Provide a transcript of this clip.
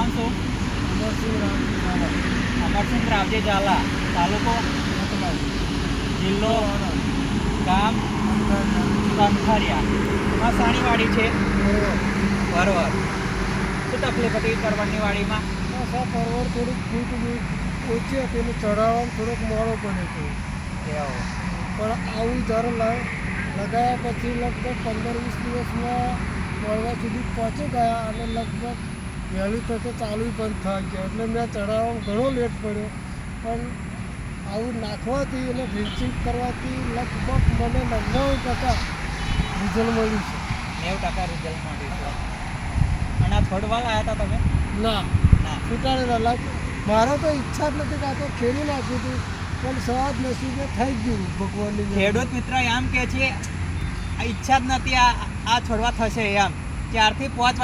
અમરસિંહ શું અમરસિંહ રાવજી ઝાલા તાલુકો જિલ્લો ગામ કંથારિયા સાણી સાણીવાડી છે બરોબર શું તકલીફ હતી કરવાની વાડીમાં? આ પરવર થોડુંક ફૂટ ઓછી હતી એટલે ચઢાવવામાં થોડોક મોડો પડ્યો હતો. પણ આવું લ- લગાવ્યા પછી લગભગ પંદર વીસ દિવસમાં મળવા સુધી પહોંચી ગયા અને લગભગ વહેલી તકે ચાલુ પણ થઈ ગયા એટલે મેં ચઢાવવામાં ઘણો લેટ પડ્યો. પણ આવું નાખવાથી અને ડ્રિન્ચિંગ કરવાથી લગભગ મને નવ્વાણું ટકા રિઝલ્ટ મળ્યું છે. નેવું ટકા રિઝલ્ટ મળ્યું છે. અને આ છોડવા આવ્યા હતા તમે? ના. છૂટાડેલા લાગ મારે તો ઈચ્છા જ નથી કે તો ખેડી નાખ્યું હતું પણ સ્વાદ નસીબે થઈ ગયું ભગવાનની. ખેડૂત મિત્ર એમ કે છે આ ઈચ્છા જ નથી આ આ છોડવા થશે એમ. ચારથી પાંચ